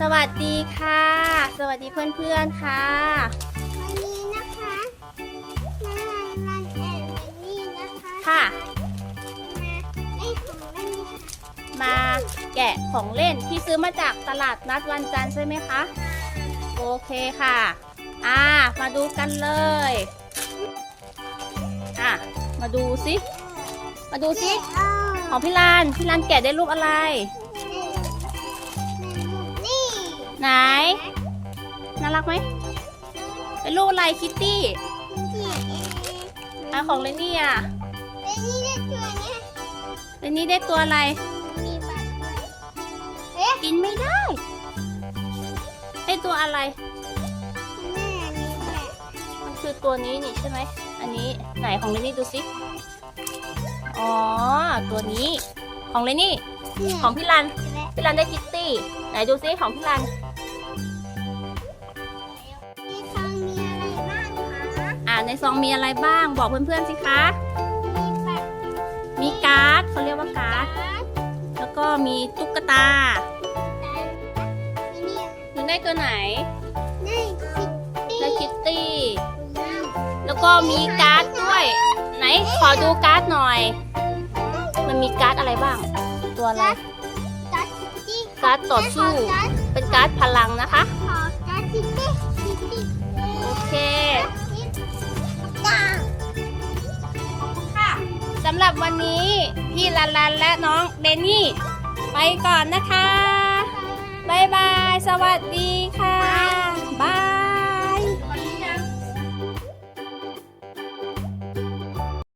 สวัสดีค่ะ สวัสดีเพื่อนๆค่ะ วันนี้นะคะน้ารันแอนวันนี้นะคะค่ะ มาได้ของเล่นค่ะมาแกะของเล่นที่ซื้อมาจากตลาดนัดวันจันทร์ใช่ไหมคะ โอเคค่ะ อ่า มาดูกันเลย อะ มาดูสิ มาดูสิเอ้าของพี่ลาน พี่ลานแกะได้รูปอะไรนี่ รักไหมเป็นรูปอะไรคิตตี้ที่เออะของเลนนี่อะเป็นนี่ได้ตัวเนี้ยเลนนี่ได้ตัวอะไรมีบัตรด้วยเอ๊ะกินไม่ได้ ได้ตัวอะไรแม่มีแบบมันคือตัวนี้นี่ใช่ไหม อันนี้ไหนของเลนนี่ดูสิ อ๋อ ตัวนี้ ของเลนนี่เนี่ยของพี่รันและพี่รันได้คิตตี้ ไหนดูซิของพี่รันใน ในซองมีอะไรบ้าง บอกเพื่อนๆสิคะ มีบัตรมีการ์ดเขาเรียกว่าการ์ดการ์ดแล้วก็มีตุ๊กตามีเนี่ยคุณได้ตัวไหน ได้คิตตี้ได้คิตตี้น้ำแล้วก็มีการ์ดด้วย ไหน ขอดูการ์ดหน่อย มันมีการ์ดอะไรบ้าง ตัวอะไร การ์ดคิตตี้การ์ดต่อสู้การ์ดเป็นการ์ดพลังนะคะ สำหรับวันนี้พี่ลันลันและน้องเดนนี่ ไปก่อนนะคะ บ๊ายบาย สวัสดี